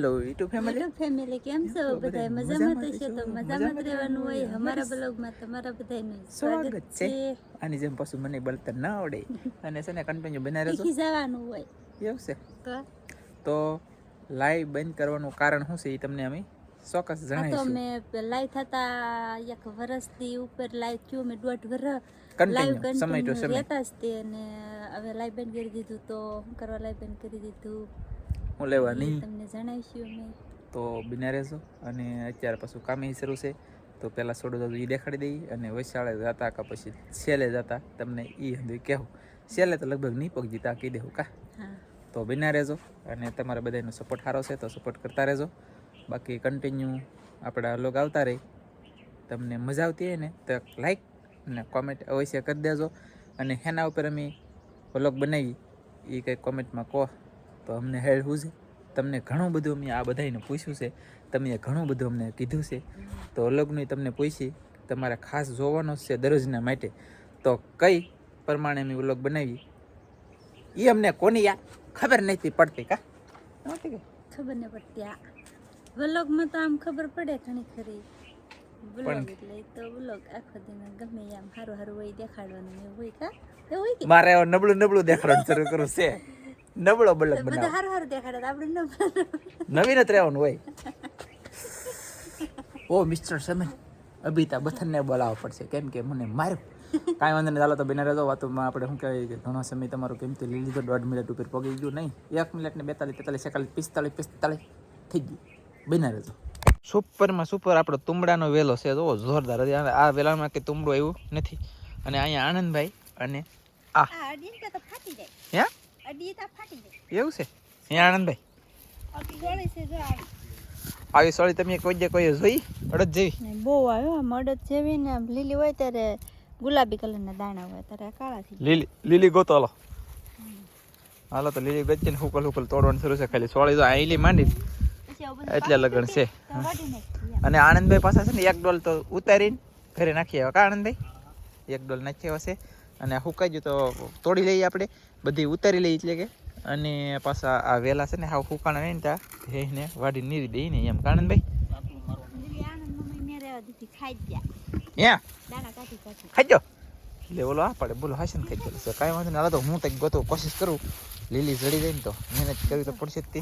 Hello YouTube family family કેમ છો? બધા? મજામાં તો છે? તો મજામાં જ રહેવાનું હોય? અમારા બ્લોગમાં તમારા બધાનું સ્વાગત છે. આની જેમ પાછું મને બળતર ના આવડે. અને છે ને કન્ટિન્યુ બનાવી રહેજો જવાનું હોય. એવું છે? તો? લાઈવ બંધ કરવાનું કારણ શું છે એ તમને અમે ચોક્કસ જણાવીશું. મેં લાઈવ થતા એક વર્ષથી ઉપર લાઈવ થયું. મેં દોઢ વર્ષ લાઈવ સમય. રહેતા જ તે અને હવે લાઈવ બંધ કરી દીધું. તો શું કરવા લાઈવ બંધ કરી દીધું? હું લેવા નહીં. તમને જણાવીશું અમે. તો બિના રહેજો અને અત્યારે પાછું કામે શરૂ છે. તો પહેલાં સોડો દાદુ એ દેખાડી દઈ અને વૈશાળે જતા કા પછી છેલ્લે જતા. તમને એ હંધું કહેવું. છેલ્લે તો લગભગ નહીં પગ જીતા કહી દેવું કા. તો બિના રહેજો અને તમારા બધાનો સપોર્ટ સારો છે તો સપોર્ટ કરતા રહેજો. બાકી કન્ટિન્યુ આપણા લોગ આવતા રહે. તમને મજા આવતી હોય ને તો લાઈક અને કોમેન્ટ અવશ્ય કરી દેજો. અને એના ઉપર અમે વ્લોગ બનાવી. એ કંઈક કોમેન્ટમાં કહો. તો અમને હેલ્પ છે તમને ઘણું બધું અમે આ બધાને પૂછ્યું છે. તમે ઘણું બધું અમને કીધું છે. તો અલગનું તમને પૂછી તમારે ખાસ જોવાનો છે દરરોજના માટે. તો કઈ પ્રમાણે અમે વ્લોગ બનાવી એ અમને કોની યાર ખબર નથી પડતી કા? ખબર નહીં પડતી આ. વ્લોગમાં તો આમ ખબર પડે ઘણી ખરી. પણ- એટલે ઈ તો વ્લોગ આખો દિન ગમે ઈ આમ સારું સારું હોય દેખાડવાનું હોય કા? એવું હોય કે? મારે નબળું નબળું દેખાડવાનું શરૂ કરવું છે. નબળો બધા બનાવ. હારું સારું દેખાડે આપણે ન નવીન જ રહેવાનું હોય ઓ મિસ્ટર સમય અભિતા બથનને બોલાવવા પડશે કેમ કે મને માર્યો. કાંઈ વાંધો નહીં ચાલો તો બિના રહેતો વાતોમાં આપણે શું કહેવાય કે ઘણો સમય તમારો કેમથી લઈ લીધો દોઢ મિનિટ ઉપર પગી ગયું નહીં. એક મિનિટ ને બેતાલીસ તેતાલીસ એકતાલીસ પિસ્તાલીસ પિસ્તાલીસ થઈ ગયું. બિના રહેજો સુપરમાં સુપર આપણો તુંબડાનો વેલો છે તો જોરદાર હતી. આ વેલામાં કે તુંબડો એવું નથી. અને અહીંયા આનંદભાઈ અને આ. આ અડીને તો ફાટી જાય. હે? એવું છે? અહીંયા આનંદભાઈ છે આવી સોળી તમે કોઈ દે કોઈ જોઈ? અડદ જેવી. બહુ આવ્યો આમ અડદ જેવી ને આમ લીલી હોય ત્યારે ગુલાબી કલરના દાણા હોય ત્યારે કાળા થઈ લીલી લીલી ગોતો હાલો. હાલો તો લીલી ગચ્ચી ને હુકલ હુકલ તોડવાનું શરૂ છે ખાલી સોળી તો આઈલી માંડી. એટલે લગન છે. અને આનંદભાઈ પાસે છે ને એક ડોલ તો ઉતારીને ઘરે નાખી આવ્યા કા આનંદભાઈ એક ડોલ નાખી આવ્યા છે અને હુકાઈ ગયું તો તોડી લઈએ આપણે. બધી ઉતારી લઈ એટલે કે. અને પાછા આ વેલા છે ને હાવ ફૂકાણ હોય ને ત્યાં એને વાડી નીરી દઈ ને એમ. કા આનંદભાઈ આનંદ મમ્મી મેં ખાઈ ગયા ત્યાં દાણા કાઢી કાઢી ખાજો એટલે બોલો આ પડે બોલો હાસન ખાઈ ગયેલો છે કાંઈ વાંધો નહીં તો હું કંઈક ગોતો કોશિશ કરું. લીલી જડી જાય ને તો મહેનત કરવી તો પડશે જ તે.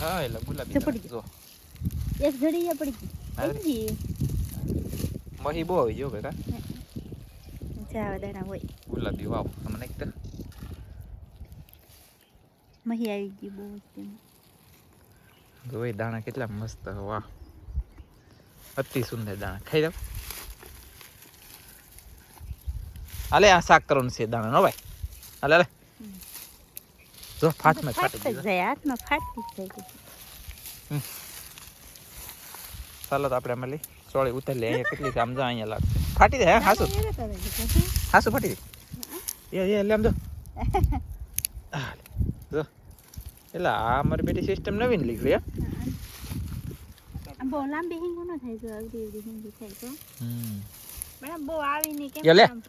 હા એટલે ગુલાબી જો. એક ઘડી પડી. ગઈ. મહી બહુ આવી જો કાકા. જાવા દાણા હોય ગુલાબી વાવ આમાં નાખ તો મહી આવી ગઈ બહુ તેમ. જો એ દાણા કેટલા મસ્ત વાહ અતિ સુંદર દાણા ખાઈ દઉં હાલે આ શાક કરવાનું છે દાણા નો ભાઈ હાલે હાલે જો ફાટમાં ફાટી જાય હાથમાં ફાટતી જ જાય. ચાલો તો આપણે મળી સોળી ઉતારી લે અહીંયા કેટલી સમજાવ અહીંયા લાગશે ફાટી દે હા? હાસુ. હાસુ ફાટી દે. એ એ લેમ આમ જો. એટલે આ મારી બેટી સિસ્ટમ નવીન નીકળી હે? બહુ લાંબી હિંગુ ન થાય જો અવળી અવળી હિંગુ થાય તો હમ. પણ બહુ આવી નહીં કેમ લે. આમ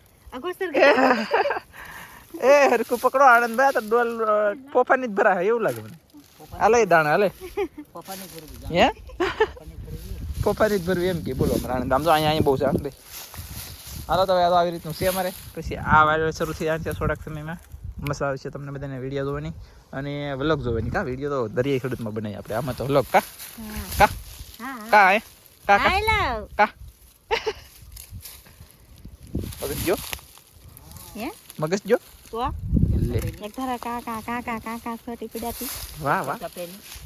એ હરકુ પકડો આનંદ ભાઈ તો ડોલ પોફાની જ ભરા એવું લાગે મને. હાલે દાણા હાલે. હે? પોફાની જ ભરવી એમ કે બોલો આમ તો અહીંયા અહીંયા બહુ છે આનંદ હાલો તો હવે આવી રીતનું છે અમારે પછી આ વાયરલ શરૂ થઈ છે થોડાક સમયમાં મસા આવશે તમને બધાને વીડિયો જોવાની અને વ્લોગ જોવાની કા વીડિયો તો દરિયાઈ ખેડૂતમાં બનાવી આપણે આમાં તો વ્લોગ કા કા કા એ કા કા કા મગજ જો મગજ જો વાહ વાહ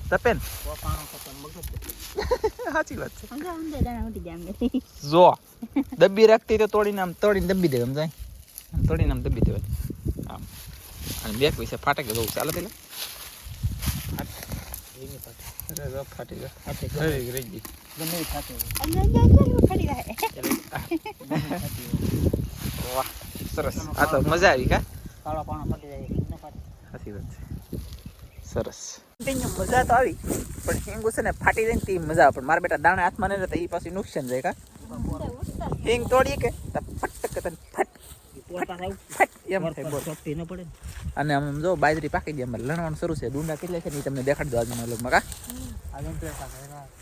તપેન. સાચી વાત છે. જાય જો દબ્બી રાખતી તો તોડીને આમ તોડીને દબ્બી દે આમ જાય આમ તોડીને આમ દબ્બી દેવાય. આમ. અને બે પૈસા ફાટકે કે બહુ ચાલે. ફાટી. વાહ સરસ. આ તો મજા આવી કા? સાચી વાત છે. સરસ. મજા તો આવી. પણ હિંગ છે ને ફાટી જાય ને તે મજા આવે. પણ મારા બેટા દાણા હાથમાં નહીં રહેતા એ પાછી નુકસાન જાય કા. હિંગ તોડીએ કે ફટ કે તને ફટ. અને આમ જો બાજરી પાકી ગઈ અમારે લણવાનું શરૂ છે. ડુંડા કેટલા છે ને તમને દેખાડજો આજના લગમાં કા.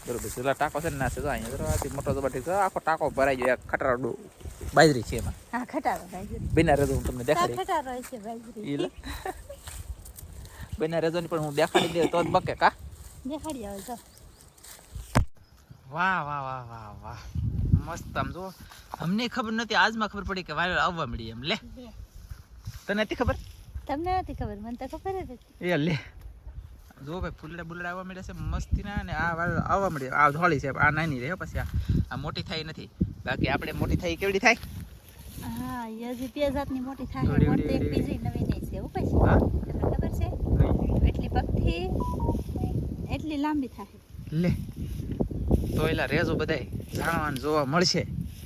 બરોબર છે ટાકો ટાંકો છે ને ના છે તો અહીંયા મોટો જબરથી તો આખો ટાંકો ભરાઈ ગયો એક ખટારો બાજરી છે એમાં. હા ખટારો બાજરી. બિના રેજો હું તમને દેખાડી. ખટારો છે બાજરી. બિના રજોની પણ હું દેખાડી દે તો જ બકે કા? દેખાડી આવે તો વાહ વાહ વાહ વાહ વાહ. મસ્ત આમ જો અમને ખબર નથી આજમાં ખબર પડી કે વાયરલ આવવા મળી એમ લે. તને નથી ખબર? તમને નથી ખબર મને તો ખબર જ હતી. એ લે. જો ભાઈ ફૂલડા બુલડા આવવા મળ્યા છે મસ્તીના ને આ વાળ આવવા મળી આ ધોળી છે આ નાની રહે પછી આ આ મોટી થાય નથી. બાકી આપણે મોટી થાય કેવડી થાય? હા યજી હજી બે જાતની મોટી થાય મોટી એક બીજી નવી નહીં છે એવું પછી. હા? ખબર છે? એટલી એટલી લાંબી થાય? લે તો એલા રેજો બધાય જાણવાનું જોવા મળશે.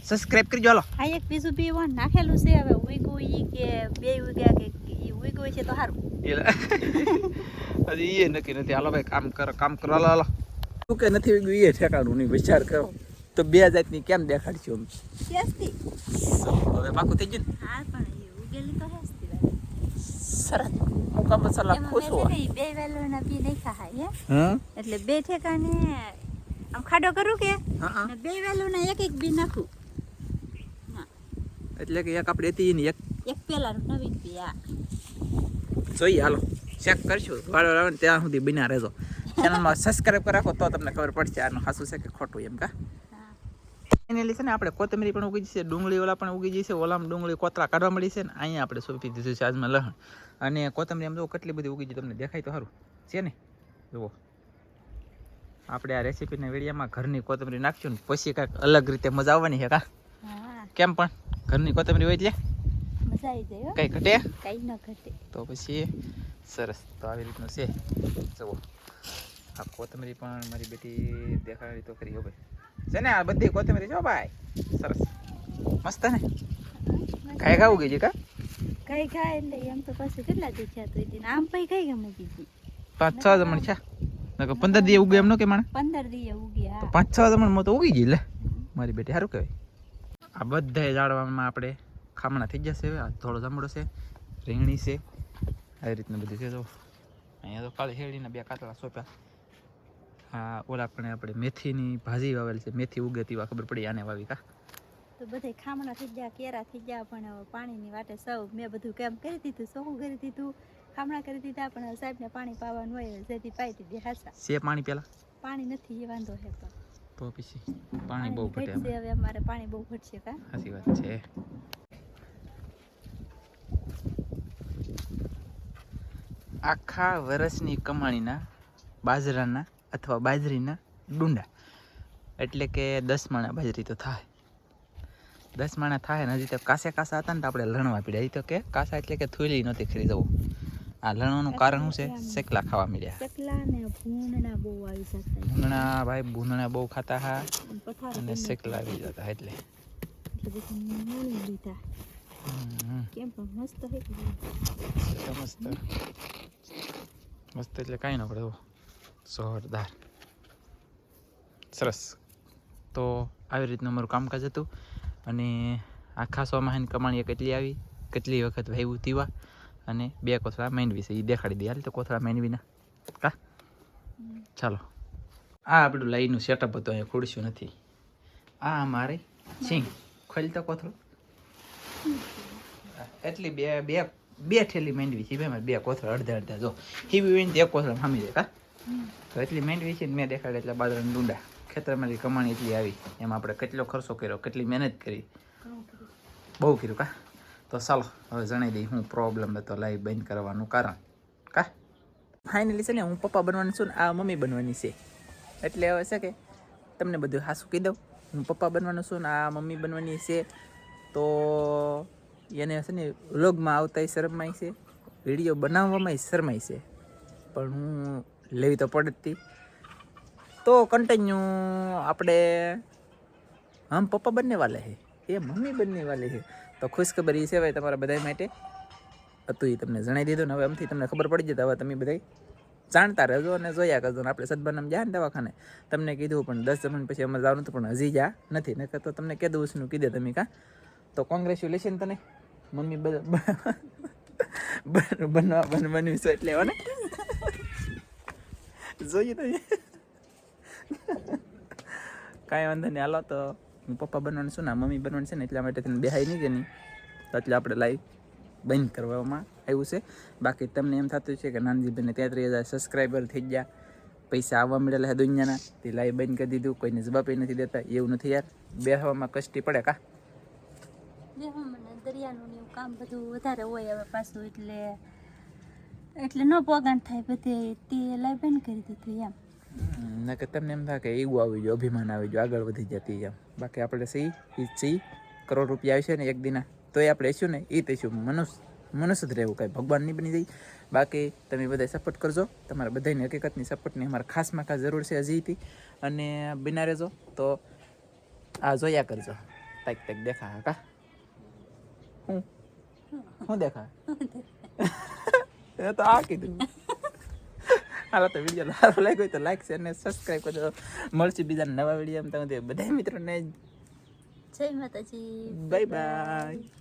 સબસ્ક્રાઇબ કરજો હાલો. આ એક બીજું બી વન નાખેલું છે હવે ઉઈગો ઈ કે બે ઉગ્યા કે ઈ ઉઈગો છે તો સારું એલા હજી એ નક્કી નથી. હાલો ભાઈ કામ કરો કામ કરો. હાલો હાલો. શું કે નથી ઉગ્યું એ ઠેકાણું નહીં વિચાર કરો. તો બે જાતની કેમ દેખાડશું અમે હવે પાકું થઈ ગયું હા પણ ઉગેલી તો સરસ. હું કામ ખુશ ઈ બે વેલોના બી નહીં ખાય હે? એટલે બે ઠેકાને આમ ખાડો કરું કે? બે વેલોના એક એક બી નાખું. એટલે કે એક આપણે હતી ને એક. એક પેલા નવી બી આ જોઈએ હાલો. ચેક કરશું. વાળો આવે ત્યાં સુધી બન્યા રહેજો. ચેનલમાં સબસ્ક્રાઇબ કરી રાખો તો તમને ખબર પડશે આનું સાચું છે કે ખોટું એમ કા? એની લીધે ને આપણે કોથમીરી પણ ઉગી જશે ડુંગળી ઓલા પણ ઉગી જશે ઓલામાં ડુંગળી કોતરા કાઢવા મળી છે ને અહીંયા આપણે સોંપી દીધું છે આજમાં લહણ. અને કોથમીરી આમ જો કેટલી બધી ઉગી ગઈ તમને દેખાય તો સારું. છે ને? જુઓ. આપણે આ રેસીપીના વેડિયામાં ઘરની કોથમીરી નાખશું ને પછી કાંઈક અલગ રીતે મજા આવવાની છે કા? હા. કેમ પણ? ઘરની કોથમીરી હોય એટલે? મજા આવી જાય કઈ ઘટે? કઈ ન ઘટે. તો પછી સરસ. તો આવી રીતનું છે. જુઓ. આ કોથમરી પણ મારી બેટી દેખાડી તો કરી હો ભાઈ. છે ને આ બધી કોથમીર જો ભાઈ. સરસ. મસ્ત ને? ખાઈ ખાવું ગઈ છે કા? કઈ ખાય એટલે એમ તો પછી કેટલા દી છે તો આમ પછી કઈ ગમે દીધી પાંચ છ જમણ છે નકર પંદર દી ઉગે એમ નો કે માણે? પંદર દીએ તો પાંચ છ જમણ તો ઉગી ગઈ લે. મારી બેટી સારું કહેવાય. આ બધા જાળવામાં આપણે ખામણા થઈ જશે હવે. આ થોડો જમડો છે રીંગણી છે. આવી રીતનું બધું છે જો. અહીંયા તો કાળી શેરડીના બે કાતલા સોંપ્યા. હા ઓલા પણ આપણે મેથીની ભાજી વાવેલી છે. મેથી ઉગે તેવા ખબર પડી આને વાવી કા? તો બધે ખામણા થઈ ગયા કેરા થઈ ગયા પણ પાણીની વાટે સૌ મેં બધું કેમ કરી દીધું? સોખું કરી દીધું ખામણા કરી દીધા પણ સાહેબને પાણી પાવાનું હોય જેથી પાઈ દીધી હાસા છે પાણી પેલા? પાણી નથી એ વાંધો હે પણ તો પછી પાણી બહુ ઘટે હવે અમારે પાણી બહુ ઘટશે કા? સાચી વાત છે. આખા વર્ષની કમાણીના બાજરાના અથવા બાજરીના ડુંડા. એટલે કે દસ માણા બાજરી તો થાય. દસ માણા થાય ને હજી તો કાસે કાસા હતા ને તો આપણે લણવા પીડ્યા. હજી તો કે કાસા એટલે કે થૂલી નહોતી ખરી જવું. આ લણવાનું કારણ શું છે? શેકલા ખાવા મળ્યા. ભૂંગણા ભાઈ ભૂંગણા બહુ ખાતા હા. અને શેકલા આવી જતા એટલે. મસ્ત એટલે કાંઈ ન પડે. જોરદાર. સરસ. તો આવી રીતનું અમારું કામકાજ હતું અને આખા માહિન કમાણી કેટલી આવી, કેટલી વખત વાવ્યું તીવા અને બે કોથળા માંડવી છે એ દેખાડી દે. હાલ તો કોથળા મેનવીના. કા? ચાલો. આ આપણું લાઈનું સેટઅપ હતું, અહીંયા ખોડશું નથી. આ અમારે સિંગ ખોલ તો કોથળું. એટલી બે બે બે ઠેલી માંડવી છે બે કોથળા, અડધા અડધા. જો હીવી વીણ એક કોથળા સામી જાય, કા? તો એટલી માંડવી છે મેં દેખાડે એટલે બાજરાના ડુંડા. ખેતરમાંથી કમાણી એટલી આવી. એમાં આપણે કેટલો ખર્ચો કર્યો, કેટલી મહેનત કરી. બહુ કર્યું કા? તો ચાલો, હવે જણાવી દઈ હું પ્રોબ્લેમ હતો લાઈવ બંધ કરવાનું કારણ. કા? ફાઇનલી છે ને, હું પપ્પા બનવાની છું ને, આ મમ્મી બનવાની છે. એટલે હવે છે કે, તમને બધું હાસું કહી દઉં. હું પપ્પા બનવાનું છું ને, આ મમ્મી બનવાની છે. તો એને છે ને વ્લોગમાં આવતા શરમાય છે. વીડિયો બનાવવામાં શરમાય છે. પણ હું લેવી તો પડતી તો. કન્ટિન્યુ આપણે, હમ પપ્પા બંને વાલે હે? એ મમ્મી બંને વાલે હે? તો ખુશખબરી છે ભાઈ તમારા બધા માટે. હતું એ તમને જણાવી દીધું ને હવે આમથી તમને ખબર પડી જતા, હવે તમે બધા જાણતા રહેજો અને જોયા કરજો ને આપણે સદબાનામ જાય ને દવાખાને. તમને કીધું પણ દસ જમણ પછી અમે જવાનું હતું પણ હજી જા નથી. નકર તો તમને કીધું શું કીધે તમે કાં. તો કોંગ્રેચ્યુલેશન તને. મમ્મી બધા બનવા બનવાની બનવી છે એટલે ને. જોઈએ તો. કાંઈ વાંધો નહીં. હાલો તો હું પપ્પા બનવાનું છું ને મમ્મી બનવાનું છે ને એટલા માટે તને બેહાય નહીં કે નહીં તો એટલે આપણે લાઈવ બંધ કરવામાં આવ્યું છે. બાકી તમને એમ થતું છે કે નાનજીભાઈને તેત્રીસ હજાર સબસ્ક્રાઈબર થઈ ગયા. પૈસા આવવા મળેલા છે દુનિયાના. તે લાઈવ બંધ કરી દીધું. કોઈને જવાબ નથી દેતા. એવું નથી યાર. બેહવામાં કષ્ટી પડે કા? દેહો મને દરિયાનું કામ બધું વધારે હોય હવે પાછું એટલે એટલે ન પોગાણ થાય બધે તે લાઈ કરી દીધું એમ. ના કે તમને એમ થાય કે એવું આવી ગયું અભિમાન આવી ગયું આગળ વધી જતી એમ. બાકી આપણે સી એ સહી કરોડ રૂપિયા આવશે ને એક દિના. તોય આપણે હશું ને એ થઈશું મનુષ્ય મનુષ્ય જ રહેવું કાંઈ ભગવાન નહીં બની જાય. બાકી તમે બધા સપોર્ટ કરજો. તમારા બધાની હકીકતની સપોર્ટની અમારે ખાસમાં ખાસ જરૂર છે હજીથી અને બિના રહેજો તો આ જોયા કરજો. તાક તાક દેખા કા? હું? હું. દેખા એ તો આ કીધું. હાલો તો વીડિયો સારો લાગ્યો તો લાઈક શેર ને સબસ્ક્રાઈબ કરજો. મળશે બીજા નવા વીડિયો તમે બધા મિત્રોને જય માતાજી. Bye bye